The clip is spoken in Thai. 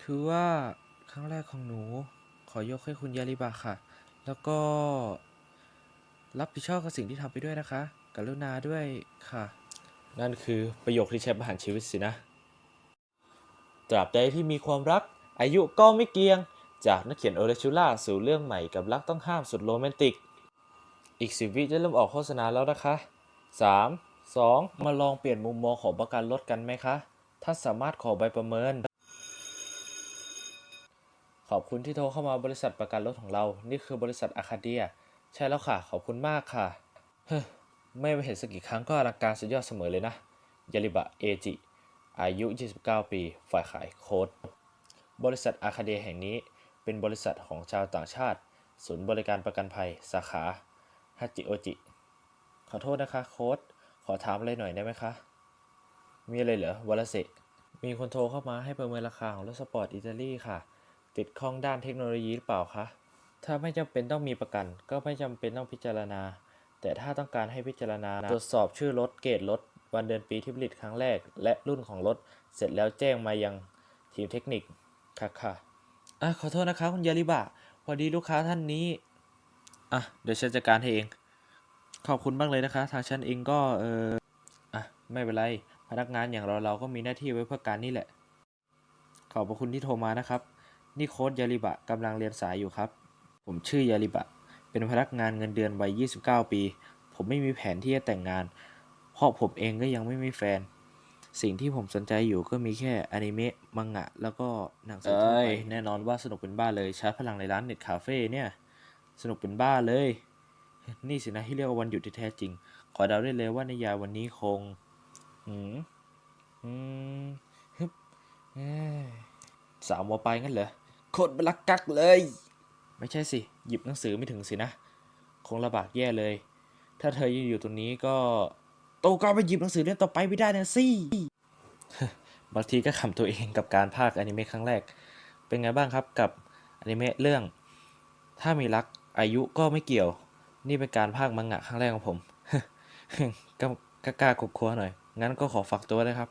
คือว่าครั้งแรกของหนู ขอยกให้คุณยาริบะค่ะ แล้วก็ รับผิดชอบกับสิ่งที่ทำไปด้วยนะคะ กรุณาด้วยค่ะ นั่นคือประโยคที่ใช้ประหารชีวิตสินะ ตราบใดที่มีความรัก อายุก็ไม่เกียง จากนักเขียนโอเรชูล่าสู่เรื่องใหม่กับรักต้องห้ามสุดโรแมนติก อีกสิวิจะเริ่มออกโฆษณาแล้วนะคะ 3 2 มาลองเปลี่ยนมุมมองของประกันรถกันไหมคะ ถ้านสามารถขอใบประเมิน ขอบคุณที่โทรเข้ามาบริษัทประกันรถของเรา นี่คือบริษัทอาคาเดีย ใช่แล้วค่ะ ขอบคุณมากค่ะ เฮ้อไม่ไปเห็นสักกี่ครั้งก็อลังการสุดยอดเสมอเลยนะ ยาริบะเอจิ อายุ 29 ปี ฝ่ายขายโค้ด บริษัทอาคาเดียแห่งนี้ เป็นบริษัทของชาวต่างชาติ ศูนย์บริการประกันภัย สาขาฮัจิโอจิ ขอโทษนะคะโค้ด ขอถามอะไรหน่อยได้ไหมคะ มีอะไรเหรอวรเสะมีคนโทรเข้ามาให้ประเมินราคาของรถสปอร์ตอิตาลีค่ะ ติดข้องด้านเทคโนโลยีหรือเปล่าคะ ถ้าไม่จำเป็นต้องมีประกัน ก็ไม่จำเป็นต้องพิจารณา แต่ถ้าต้องการให้พิจารณา ตรวจสอบชื่อรถ เกรดรถ วันเดือนปีที่ผลิตครั้งแรก และรุ่นของรถ เสร็จแล้วแจ้งมายังทีมเทคนิค ค่ะค่ะอะขอโทษนะคะคุณยาริบะ พอดีลูกค้าท่านนี้ อะ เดี๋ยวฉันจัดการให้เอง ขอบคุณมากเลยนะคะ ทางฉันเองก็ เอออะ ไม่เป็นไร พนักงานอย่างเราเราก็มีหน้าที่ไว้เพื่อการนี่แหละ ขอบพระคุณที่โทรมานะครับ นี่โค้ดยาริบะกำลังเรียนสายอยู่ครับ ผมชื่อยาริบะ เป็นพนักงานเงินเดือนวัย 29 ปี ผมไม่มีแผนที่จะแต่งงาน เพราะผมเองก็ยังไม่มีแฟน สิ่งที่ผมสนใจอยู่ก็มีแค่อนิเมะ มังงะ แล้วก็หนังสือทั่วไปแน่นอนว่าสนุกเป็นบ้าเลยชาร์จพลังในร้านเน็ตคาเฟ่เนี่ย สนุกเป็นบ้าเลย นี่สินะที่เรียกว่าวันหยุดที่แท้จริง ขอเดาได้เลยว่าในยามวันนี้คงหืมอืมฮึบเอ้ยสาวมอปลายงั้นเหรอ โคตรบลักกักเลย ไม่ใช่สิ หยิบหนังสือไม่ถึงสินะ คงลำบากแย่เลย ถ้าเธอยังอยู่ตรงนี้ก็โตก็ไปหยิบหนังสือเล่มต่อไปไม่ได้นะสิบางทีก็ขำตัวเองกับการพากย์อนิเมะครั้งแรก เป็นไงบ้างครับกับอนิเมะเรื่อง ถ้ามีรักอายุก็ไม่เกี่ยว นี่เป็นการพากย์มังงะครั้งแรกของผมก็ก็กล้ากลัวๆหน่อย งั้นก็ขอฝากตัวด้วยครับ